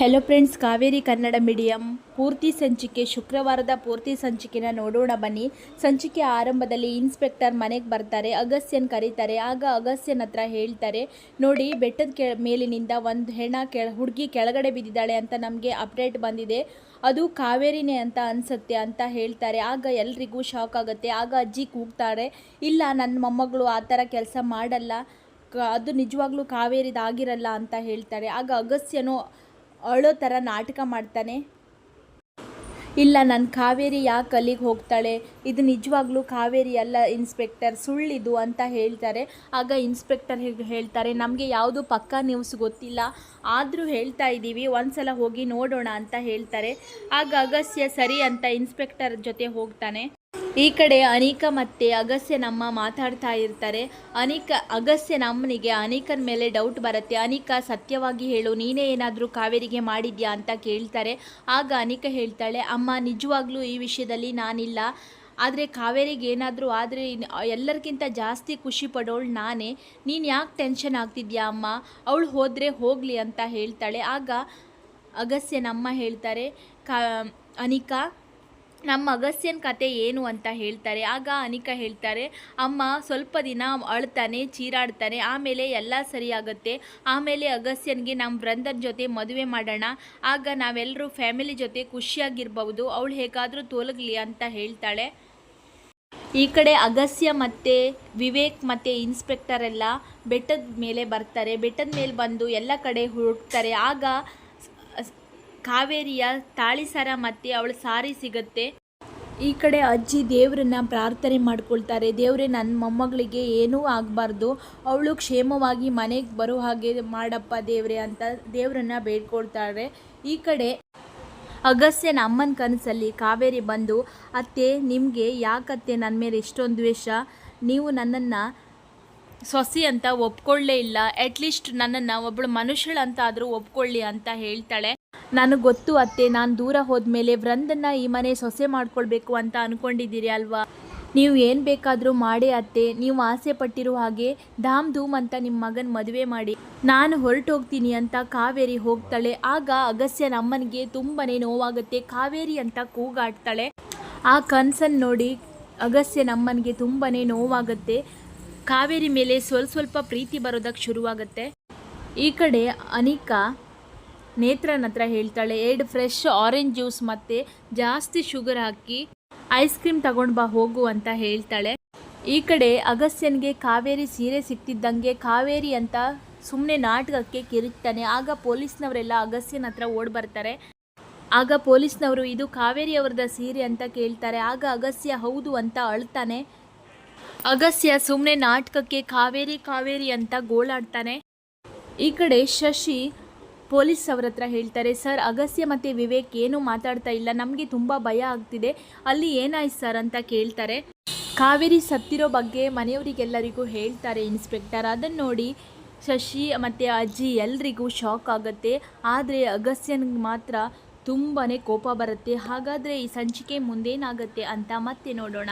Hello friends Kaveri Kannada medium ಪೂರ್ತಿ ಸಂಚಿಕೆ ಶುಕ್ರವಾರದ ಪೂರ್ತಿ ಸಂಚಿಕೆನ ನೋಡೋಣ ಬನ್ನಿ. ಸಂಚಿಕೆ ಆರಂಭದಲ್ಲಿ ಇನ್ಸ್ಪೆಕ್ಟರ್ ಮನೆಗೆ ಬರ್ತಾರೆ ಅಗಸ್ಯನ್ ಕರೀತಾರೆ, ಆಗ ಅಗಸ್ಯನ ಹತ್ರ ಹೇಳ್ತಾರೆ, ನೋಡಿ ಬೆಟ್ಟದ ಕೆ ಮೇಲಿನಿಂದ ಒಂದು ಹೆಣ ಕೆಳ ಹುಡುಗಿ ಕೆಳಗಡೆ ಬಿದ್ದಿದ್ದಾಳೆ ಅಂತ ನಮಗೆ ಅಪ್ಡೇಟ್ ಬಂದಿದೆ. ಅದು ಕಾವೇರಿನೇ ಅಂತ ಅನಿಸುತ್ತೆ ಅಂತ ಹೇಳ್ತಾರೆ. ಆಗ ಎಲ್ರಿಗೂ ಶಾಕ್ ಆಗುತ್ತೆ. ಆಗ ಅಜ್ಜಿ ಕೂಗ್ತಾರೆ, ಇಲ್ಲ ನನ್ನ ಮೊಮ್ಮಗಳು ಆ ಥರ ಕೆಲಸ ಮಾಡಲ್ಲ ಅದು ನಿಜವಾಗ್ಲೂ ಕಾವೇರಿದಾಗಿರಲ್ಲ ಅಂತ ಹೇಳ್ತಾರೆ. ಆಗ ಅಗಸ್ತ್ಯನು ಅಳೋ ಥರ ನಾಟಕ ಮಾಡ್ತಾನೆ. ಇಲ್ಲ ನನ್ನ ಕಾವೇರಿ ಯಾಕೆ ಅಲ್ಲಿಗೆ ಹೋಗ್ತಾಳೆ? ಇದು ನಿಜವಾಗ್ಲೂ ಕಾವೇರಿ ಅಲ್ಲ, ಇನ್ಸ್ಪೆಕ್ಟರ್. ಸುಳ್ಳಿದು ಅಂತ ಹೇಳ್ತಾರೆ. ಆಗ ಇನ್ಸ್ಪೆಕ್ಟರ್ ಹೇಳ್ತಾರೆ, ನಮಗೆ ಯಾವುದು ಪಕ್ಕಾ ನ್ಯೂಸ್ ಗೊತ್ತಿಲ್ಲ. ಆದರೂ ಹೇಳ್ತಾ ಇದ್ದೀವಿ ಒಂದ್ಸಲ ಹೋಗಿ ನೋಡೋಣ ಅಂತ ಹೇಳ್ತಾರೆ. ಆಗ ಅಗಸ್ಯ ಸರಿ ಅಂತ ಇನ್ಸ್ಪೆಕ್ಟರ್ ಜೊತೆ ಹೋಗ್ತಾನೆ. ಈ ಕಡೆ ಅನಿಕಾ ಮತ್ತೆ ಅಗಸ್ತ್ಯನಮ್ಮ ಮಾತಾಡ್ತಾ ಇರ್ತಾರೆ. ಅನೇಕ ಅಗಸ್ಯ ನಮ್ಮನಿಗೆ ಅನಿಕನ ಮೇಲೆ ಡೌಟ್ ಬರುತ್ತೆ. ಅನಿಕಾ, ಸತ್ಯವಾಗಿ ಹೇಳು, ನೀನೇ ಏನಾದರೂ ಕಾವೇರಿಗೆ ಮಾಡಿದ್ಯಾ ಅಂತ ಕೇಳ್ತಾರೆ. ಆಗ ಅನಿಕಾ ಹೇಳ್ತಾಳೆ, ಅಮ್ಮ, ನಿಜವಾಗ್ಲೂ ಈ ವಿಷಯದಲ್ಲಿ ನಾನಿಲ್ಲ. ಆದರೆ ಕಾವೇರಿಗೆ ಏನಾದರೂ ಆದರೆ ಎಲ್ಲರಿಗಿಂತ ಜಾಸ್ತಿ ಖುಷಿ ಪಡೋಳು ನಾನೇ. ನೀನು ಯಾಕೆ ಟೆನ್ಷನ್ ಆಗ್ತಿದ್ಯಾ ಅಮ್ಮ? ಅವಳು ಹೋದರೆ ಹೋಗಲಿ ಅಂತ ಹೇಳ್ತಾಳೆ. ಆಗ ಅಗಸ್ತ್ಯನಮ್ಮ ಹೇಳ್ತಾರೆ, ಕಾ, ಅನಿಕಾ ನಮ್ಮ ಅಗಸ್ಯನ ಕತೆ ಏನು ಅಂತ ಹೇಳ್ತಾರೆ, ಆಗ ಅನಿಕಾ ಹೇಳ್ತಾರೆ, ಅಮ್ಮ, ಸ್ವಲ್ಪ ದಿನ ಅಳ್ತಾನೆ, ಚೀರಾಡ್ತಾನೆ, ಆಮೇಲೆ ಎಲ್ಲ ಸರಿಯಾಗುತ್ತೆ, ಆಮೇಲೆ ಅಗಸ್ಯನಿಗೆ ನಮ್ಮ ವೃಂದನ್ ಜೊತೆ ಮದುವೆ ಮಾಡೋಣ, ಆಗ ನಾವೆಲ್ಲರೂ ಫ್ಯಾಮಿಲಿ ಜೊತೆ ಖುಷಿಯಾಗಿರ್ಬೋದು ಅವಳು ಹೇಗಾದರೂ ತೋಲಗಲಿ ಅಂತ ಹೇಳ್ತಾಳೆ. ಈ ಕಡೆ ಅಗಸ್ಯ ಮತ್ತು ವಿವೇಕ್ ಮತ್ತು ಇನ್ಸ್ಪೆಕ್ಟರ್ ಎಲ್ಲ ಬೆಟ್ಟದ ಮೇಲೆ ಬರ್ತಾರೆ, ಬೆಟ್ಟದ ಮೇಲೆ ಬಂದು ಎಲ್ಲ ಕಡೆ ಹುಡುಕ್ತಾರೆ, ಆಗ ಕಾವೇರಿಯ ತಾಳಿ ಸರ ಮತ್ತು ಅವಳ ಸಾರಿ ಸಿಗುತ್ತೆ. ಈ ಕಡೆ ಅಜ್ಜಿ ದೇವರನ್ನ ಪ್ರಾರ್ಥನೆ ಮಾಡ್ಕೊಳ್ತಾರೆ. ದೇವರೇ ನನ್ನ ಮೊಮ್ಮಗಳಿಗೆ ಏನೂ ಆಗಬಾರ್ದು. ಅವಳು ಕ್ಷೇಮವಾಗಿ ಮನೆಗೆ ಬರೋ ಹಾಗೆ ಮಾಡಪ್ಪ ದೇವರೇ ಅಂತ ದೇವರನ್ನ ಬೇಡ್ಕೊಳ್ತಾರೆ. ಈ ಕಡೆ ಅಗಸ್ತ್ಯನ ಅಮ್ಮನ ಕನಸಲ್ಲಿ ಕಾವೇರಿ ಬಂದು, ಅತ್ತೆ, ನಿಮಗೆ ಯಾಕತ್ತೆ ನನ್ನ ಮೇಲೆ ಇಷ್ಟೊಂದು ದ್ವೇಷ? ನೀವು ನನ್ನನ್ನು ಸೊಸಿ ಅಂತ ಒಪ್ಕೊಳ್ಳೇ ಇಲ್ಲ. ಅಟ್ಲೀಸ್ಟ್ ನನ್ನನ್ನು ಒಬ್ಬಳು ಮನುಷ್ಯಳಂತಾದರೂ ಒಪ್ಕೊಳ್ಳಿ ಅಂತ ಹೇಳ್ತಾಳೆ. ನನಗೆ ಗೊತ್ತು ಅತ್ತೆ, ನಾನು ದೂರ ಹೋದ್ಮೇಲೆ ವೃಂದನ್ನ ಈ ಮನೆ ಸೊಸೆ ಮಾಡ್ಕೊಳ್ಬೇಕು ಅಂತ ಅಂದ್ಕೊಂಡಿದ್ದೀರಿ ಅಲ್ವಾ? ನೀವು ಏನು ಬೇಕಾದರೂ ಮಾಡಿ ಅತ್ತೆ, ನೀವು ಆಸೆ ಪಟ್ಟಿರೋ ಹಾಗೆ ಧಾಮ್ ಧೂಮ್ ಅಂತ ನಿಮ್ಮ ಮಗನ ಮದುವೆ ಮಾಡಿ. ನಾನು ಹೊರಟು ಹೋಗ್ತೀನಿ ಅಂತ ಕಾವೇರಿ ಹೋಗ್ತಾಳೆ, ಆಗ ಅಗಸ್ಯ ನಮ್ಮನಿಗೆ ತುಂಬನೇ ನೋವಾಗುತ್ತೆ, ಕಾವೇರಿ ಅಂತ ಕೂಗಾಡ್ತಾಳೆ. ಆ ಕನಸನ್ನು ನೋಡಿ ಅಗಸ್ಯ ನಮ್ಮನಿಗೆ ತುಂಬನೇ ನೋವಾಗುತ್ತೆ, ಕಾವೇರಿ ಮೇಲೆ ಸ್ವಲ್ಪ ಸ್ವಲ್ಪ ಪ್ರೀತಿ ಬರೋದಕ್ಕೆ ಶುರುವಾಗುತ್ತೆ. ಈ ಕಡೆ ಅನಿಕಾ ನೇತ್ರನ ಹತ್ರ ಹೇಳ್ತಾಳೆ, ಎರಡು ಫ್ರೆಶ್ ಆರೆಂಜ್ ಜ್ಯೂಸ್ ಮತ್ತು ಜಾಸ್ತಿ ಶುಗರ್ ಹಾಕಿ ಐಸ್ ಕ್ರೀಮ್ ತಗೊಂಡು ಬಾ, ಹೋಗು, ಅಂತ ಹೇಳ್ತಾಳೆ. ಈ ಕಡೆ ಅಗಸ್ಯನಿಗೆ ಕಾವೇರಿ ಸೀರೆ ಸಿಕ್ತಿದ್ದಂಗೆ ಕಾವೇರಿ ಅಂತ ಸುಮ್ಮನೆ ನಾಟಕಕ್ಕೆ ಕಿರುಚ್ತಾನೆ ಆಗ ಪೊಲೀಸ್ನವರೆಲ್ಲ ಅಗಸ್ತ್ಯನ ಹತ್ರ ಓಡ್ ಬರ್ತಾರೆ. ಆಗ ಪೊಲೀಸ್ನವರು, ಇದು ಕಾವೇರಿ ಅವರದ ಸೀರೆ ಅಂತ ಕೇಳ್ತಾರೆ. ಆಗ ಅಗಸ್ತ್ಯ, ಹೌದು, ಅಂತ ಅಳ್ತಾನೆ. ಅಗಸ್ತ್ಯ ಸುಮ್ಮನೆ ನಾಟಕಕ್ಕೆ ಕಾವೇರಿ ಕಾವೇರಿ ಅಂತ ಗೋಳಾಡ್ತಾನೆ. ಈ ಕಡೆ ಶಶಿ ಪೊಲೀಸ್ ಅವ್ರ ಹತ್ರ ಹೇಳ್ತಾರೆ, ಸರ್ ಅಗಸ್ಯ ಮತ್ತು ವಿವೇಕ್ ಏನೂ ಮಾತಾಡ್ತಾ ಇಲ್ಲ, ನಮಗೆ ತುಂಬ ಭಯ ಆಗ್ತಿದೆ, ಅಲ್ಲಿ ಏನಾಯ್ತು ಸರ್? ಅಂತ ಕೇಳ್ತಾರೆ. ಕಾವೇರಿ ಸತ್ತಿರೋ ಬಗ್ಗೆ ಮನೆಯವರಿಗೆಲ್ಲರಿಗೂ ಹೇಳ್ತಾರೆ ಇನ್ಸ್ಪೆಕ್ಟರ್. ಅದನ್ನು ನೋಡಿ ಶಶಿ ಮತ್ತು ಅಜ್ಜಿ ಎಲ್ರಿಗೂ ಶಾಕ್ ಆಗುತ್ತೆ. ಆದರೆ ಅಗಸ್ಯನಿಗೆ ಮಾತ್ರ ತುಂಬಾ ಕೋಪ ಬರುತ್ತೆ. ಹಾಗಾದರೆ ಈ ಸಂಚಿಕೆ ಮುಂದೇನಾಗುತ್ತೆ ಅಂತ ಮತ್ತೆ ನೋಡೋಣ.